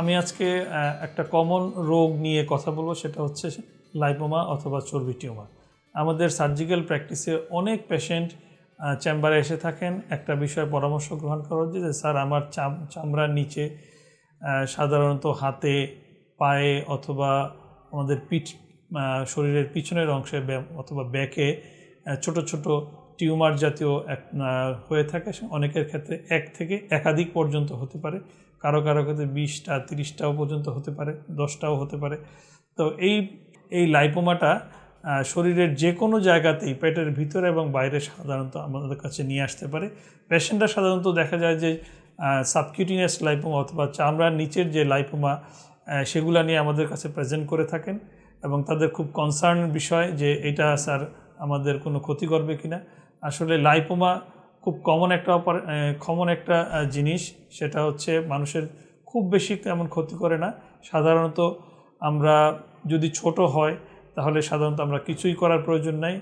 আমি আজকে একটা কমন রোগ নিয়ে কথা বলব, সেটা হচ্ছে লাইপোমা অথবা চর্বি টিউমার। আমাদের সার্জিক্যাল প্র্যাকটিসে অনেক পেশেন্ট চেম্বারে এসে থাকেন। একটা বিষয়ে পরামর্শ গ্রহণ করা হচ্ছে যে, স্যার, আমার চাম, চামড়ার নিচে সাধারণত হাতে, পায়ে অথবা আমাদের পিঠ শরীরের পিছনের অংশে অথবা ব্যাকে ছোট ছোট টিউমার জাতীয় এক হয়ে থাকে অনেকের ক্ষেত্রে এক থেকে একাধিক পর্যন্ত হতে পারে। কারও কারও ক্ষেত্রে বিশটা, তিরিশটাও পর্যন্ত হতে পারে, দশটাও হতে পারে। তো এই এই লাইপোমাটা শরীরের যে কোনো জায়গাতেই, পেটের ভিতরে এবং বাইরে সাধারণত আমাদের কাছে নিয়ে আসতে পারে। পেশেন্টরা সাধারণত দেখা যায় যে সাবকিউটিনিয়াস লাইপোমা অথবা চামড়ার নিচের যে লাইপোমা সেগুলো নিয়ে আমাদের কাছে প্রেজেন্ট করে থাকেন এবং তাদের খুব কনসার্ন বিষয় যে, এটা স্যার, আমাদের কোনো ক্ষতি করবে কিনা? আসলে লাইপোমা খুব কমন একটা কমন একটা জিনিস। সেটা হচ্ছে মানুষের খুব বেশি তেমন ক্ষতি করে না। সাধারণত আমরা যদি ছোট হয়, তাহলে সাধারণত আমরা কিছুই করার প্রয়োজন নাই।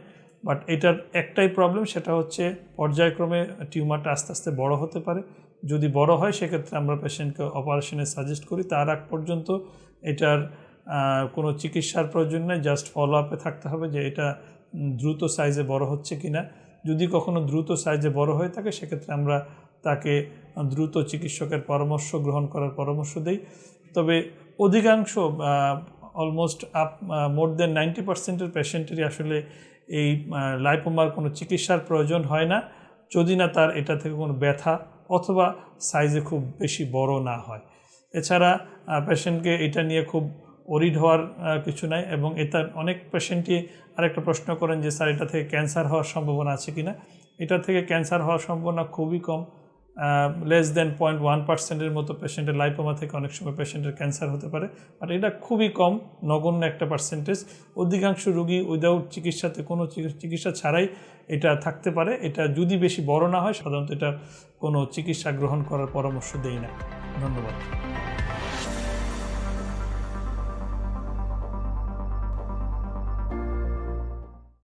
বাট এটার একটাই প্রবলেম সেটা হচ্ছে পর্যায়ক্রমে টিউমারটা আস্তে আস্তে বড় হতে পারে। যদি বড় হয়, সেক্ষেত্রে আমরা পেশেন্টকে অপারেশনে সাজেস্ট করি। তার আগ পর্যন্ত এটার কোনো চিকিৎসার প্রয়োজন নেই। জাস্ট ফলো আপে থাকতে হবে যে এটা দ্রুত সাইজে বড় হচ্ছে কি না যদি কখনো দ্রুত সাইজে বড় হয়ে থাকে, সেক্ষেত্রে আমরা তাকে দ্রুত চিকিৎসকের পরামর্শ গ্রহণ করার পরামর্শ দেই। তবে অধিকাংশ almost up more than ninety পার্সেন্টের পেশেন্টেরই আসলে এই লাইপোমার কোনো চিকিৎসার প্রয়োজন হয় না, যদি না তার এটা থেকে কোনো ব্যথা অথবা সাইজে খুব বেশি বড় না হয়। এছাড়া পেশেন্টকে এটা নিয়ে খুব ওরিড হওয়ার কিছু নাই এবং এটা অনেক পেশেন্টই আরেকটা প্রশ্ন করেন যে, স্যার, এটা থেকে ক্যান্সার হওয়ার সম্ভাবনা আছে কিনা এটা থেকে ক্যান্সার হওয়ার সম্ভাবনা খুবই কম। লেস দেন পয়েন্ট ওয়ান পার্সেন্টের মতো পেশেন্টের লাইপোমা থেকে অনেক সময় পেশেন্টের ক্যান্সার হতে পারে। বাট এটা খুবই কম, নগণ্য একটা পার্সেন্টেজ অধিকাংশ রুগী উইদাউট চিকিৎসাতে কোনো চিকি- চিকিৎসা ছাড়াই এটা থাকতে পারে। এটা যদি বেশি বড় না হয়, সাধারণত এটা কোনো চিকিৎসা গ্রহণ করার পরামর্শ দেই না। ধন্যবাদ।